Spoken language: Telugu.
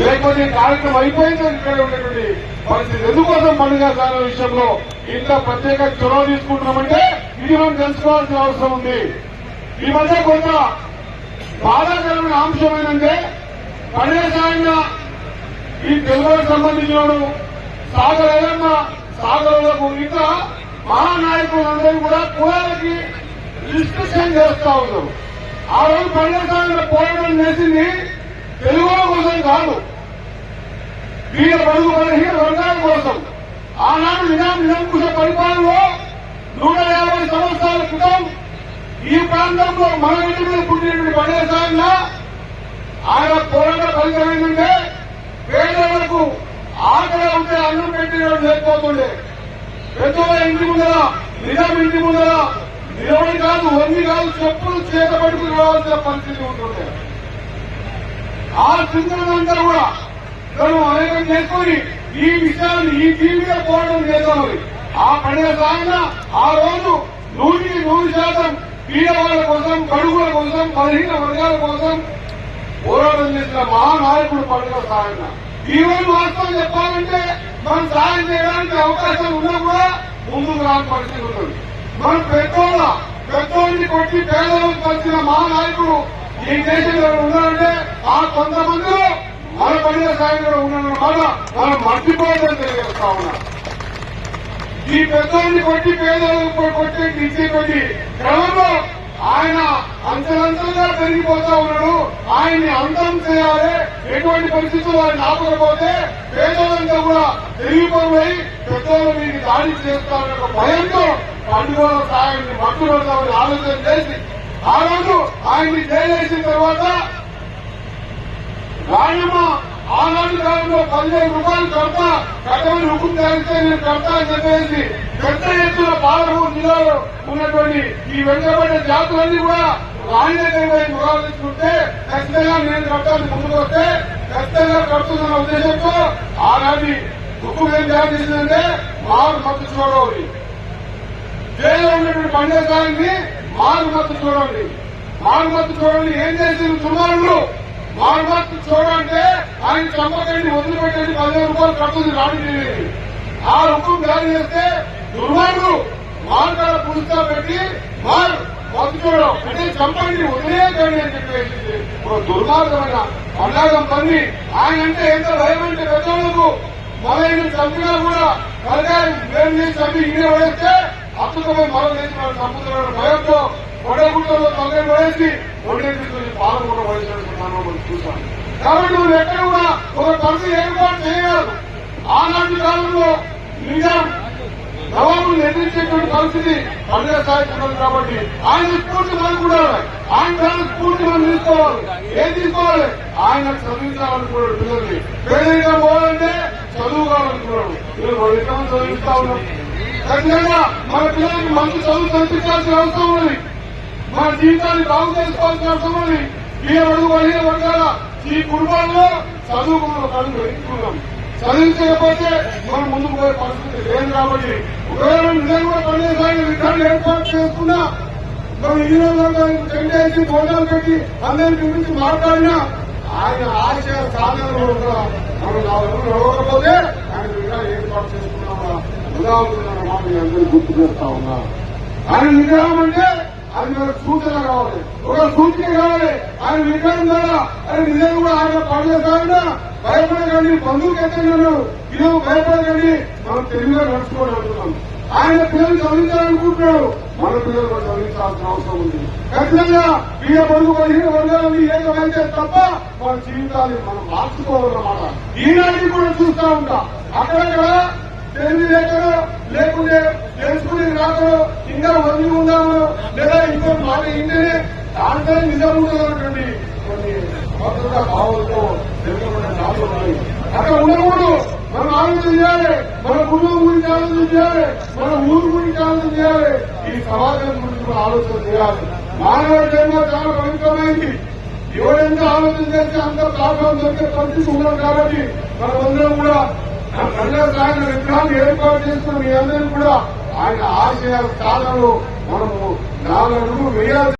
లేకపోతే కార్యక్రమం అయిపోయింది ఇక్కడ ఉండేటువంటి పరిస్థితి? ఎందుకోసం పండుగ సార్ విషయంలో ఇంత ప్రత్యేక చొరవ తీసుకుంటున్నామంటే ఇది మనం తెలుసుకోవాల్సిన అవసరం ఉంది. ఈ మధ్య కొంత బాధాకరమైన అంశం ఏంటంటే పండుగ ఈ తెలుగుకు సంబంధించిన సాగర్ ఏదమ్మ సాగరులకు ఇంకా మహానాయకులందరూ కూడా కులాలకి రిస్ట్రిక్షన్ చేస్తా ఉన్నారు. ఆ రోజు పండుగ పోరాటం చేసింది తెలుగు కోసం కాదు వీళ్ళ పరుగు బలహీన వర్గాల కోసం ఆనాడు నిజాం నిరంకుశ పరిపాలనలో నూట యాభై సంవత్సరాల క్రితం ఈ ప్రాంతంలో మన ఇంటి మీద పుట్టినటువంటి పండుగ ఆయన పోరాట ఫలితం ఏంటంటే పేదలకు ఆకలి ఉంటే అన్నం పెట్టడం లేకపోతుండే. పెద్దల ఇంటి ముందర నిజాం ఇంటి ముందర నిలబడి కాదు వంగి కాదు చెప్పులు చేత పట్టుకుని రావాల్సిన పరిస్థితి ఉంటుండే. ఆ చింతనంతా కూడా మేము అనేకం చేసుకుని ఈ విషయాన్ని ఈ టీవీగా పోరాటం చేస్తామని. ఆ పండుగ సాగిన ఆ రోజు నూటికి నూరు శాతం పీడవాళ్ళ కోసం కడుగుల కోసం బలహీన వర్గాల కోసం పోరాటం చేసిన మహానాయకుడు పండుగ సాగిన. ఈ రోజు వాస్తవం చెప్పాలంటే మనం సాయం చేయడానికి అవకాశం ఉన్నా కూడా ముందుకు రాని పరిస్థితి ఉంటుంది మనం పెద్దోళ్ళ పెద్దోళ్ళని కొట్టి పేదలకు కలిసిన మహానాయకుడు ఈ దేశంలో ఉన్నారంటే ఆ కొంతమందిలో మన పనిల సాయంత్రం ఉన్నారన్న మాట మనం మర్చిపోవడం తెలియజేస్తా ఉన్నా ఈ పెద్దోళ్ళని కొట్టి పేదలకు కొట్టి తీసేటువంటి క్రమంలో ఆయన అంచెలంచెలుగా పెరిగిపోతా ఉన్నాడు. ఆయన్ని అంతం చేయాలి. ఎటువంటి పరిస్థితుల్లో ఆయన ఆపకపోతే పేదలంతా కూడా పెరిగిపోయి పెద్దోళ్ళు మీకు దాడి చేస్తారన్న భయంతో పండుగ సాయాన్ని మట్టుబడతామని ఆలోచన చేసి ఆ రోజు ఆయన్ని జైలు వేసిన తర్వాత రాయమ్మ ఆనాటి కాలంలో పదిహేను రూపాయలు కడతా కట్టమని హుకుం చేస్తే నేను కడతా అని చెప్పేసి పెద్ద ఎత్తున పాలమూరు జిల్లాలో ఉన్నటువంటి ఈ వెనుకబడిన జాతులన్నీ కూడా రాణి దగ్గర పోయి ఖచ్చితంగా నేను కట్టాలని ముందుకు వస్తే ఖచ్చితంగా కడుతున్న ఉద్దేశంతో ఆనాటి హుకుం ఏం తయారు చేసిందంటే మారు మద్దతు చూడవాలి జైల్లో ఉన్నటువంటి పండేశాలని మారుమత్తు చూడండి. మారుమత్తు చూడండి ఏం చేసింది సుమారులు? మారుమత్తు చూడంటే ఆయన చంపకండి వదిలిపెట్టండి పదిహేను రూపాయలు కడుతుంది రాడు ఆ హుకుం జారీ చేస్తే దుర్మార్గులు మార్గాల పురుస్తా పెట్టి మారు మత్తు చూడడం. అంటే చంపండి వదిలేయకండి అని చెప్పేసి. దుర్మార్గమైన పండాగం పని ఆయన అంటే ఎంత భయం అంటే పెద్దలకు మొదలైన చంపినా కూడా కలగాలి వేరు చేసి చంపి ఇండియా పడేస్తే అద్భుతమైన మనం దేశం నమ్ముతున్న భయంతో కొండగుంటలో తొందర పడేసి కొండెత్తుకుని పాలన కూడా పడేసినట్టు మనం చూసాం కాబట్టి మనం ఎక్కడ కూడా ఒక పరిస్థితి ఏర్పాటు చేయగలరు ఆనాటి కాలంలో నిజాం నవాబులు నిర్మించేటువంటి పరిస్థితి పండుగ స్థాయికి కాబట్టి ఆయన స్ఫూర్తి మనం కూడా ఆయన దాని స్ఫూర్తి మనం తీసుకోవాలి. ఏం తీసుకోవాలి? ఆయన చదివించాలనుకున్నాడు పిల్లల్ని. పేదరికం పోవాలంటే చదువు కావాలనుకున్నాడు మీరు ఎక్కడ చదివిస్తా ఉన్నాం? ఖచ్చితంగా మన పిల్లలకి మంచి చదువు చదివించాల్సిన అవసరం ఉంది మన జీవితాన్ని బాగు చేసుకోవాల్సిన అవసరం ఉంది ఈ అడుగు బలహీన వర్గాల ఈ కుటుంబాల్లో చదువు మనం కడుగు పెట్టుకున్నాం చదివించకపోతే మనం ముందుకు పోయే పరిస్థితి లేదు కాబట్టి ఒకవేళ నిజంగా కూడా పనిచేసాగి విధానం ఏర్పాటు చేసుకున్నా మనం ఈ రోజు చెండేసి భోజనాలు పెట్టి అందరిని గురించి మాట్లాడినా ఆయన ఆశయ సాధనలో కూడా మనం నడవకపోతే ఆయన విధానం ఏర్పాటు చేసుకున్నామా? ఉదాహరణ మీ అందరూ గుర్తు చేస్తా ఉన్నా ఆయన నిజాం అంటే ఆయన మనకు సూచన కావాలి ఒక సూచన కావాలి ఆయన విగ్రహం ద్వారా ఆయన నిజంగా కూడా ఆయన పనిచేస్తారన్నా భయపడకండి బంధువులు ఎత్తన్నారు ఇది భయపడకండి మనం తెలుగుగా నడుచుకోవాలి అంటున్నాం ఆయన పిల్లలు చదివించాలనుకుంటున్నాడు మన పిల్లలు కూడా చదివించాల్సిన అవసరం ఉంది ఖచ్చితంగా వీళ్ళ పొరుగు పదిహేను వర్గాలని ఏకమైతే తప్ప మన జీవితాన్ని మనం మార్చుకోవాలన్నమాట. ఈనాటికి కూడా చూస్తా ఉంటా. అక్కడక్కడ తెలివి లేకనో లేకుంటే తెలుసుకునే రాకనో ఇంకా వదిలి ఉందామో లేదా ఇంకో మాట ఇంటనే దాంట్లో నిజం ఉండదన్నటువంటి కొన్ని భద్రతా భావాలతో తెలుగుబడిన జాతులు ఉన్నాయి. అక్కడ ఉండకూడదు. మనం ఆలోచన చేయాలి. మన కుటుంబం గురించి ఆలోచన చేయాలి. మన ఊరు గురించి ఆలోచన చేయాలి. ఈ సమాజం గురించి మనం ఆలోచన చేయాలి. మానవ జన్మ చాలా పవిత్రమైంది. ఎవరెంత ఆలోచన చేస్తే అంత లాభం దొరికే పరిస్థితి ఉన్నాం కాబట్టి మనమందరం కూడా ప్రజల సాగిన విగ్రహాన్ని ఏర్పాటు చేస్తున్న మీ అందరూ కూడా ఆయన ఆశయాల సాధనలో మనము నాలుగు వేయాలి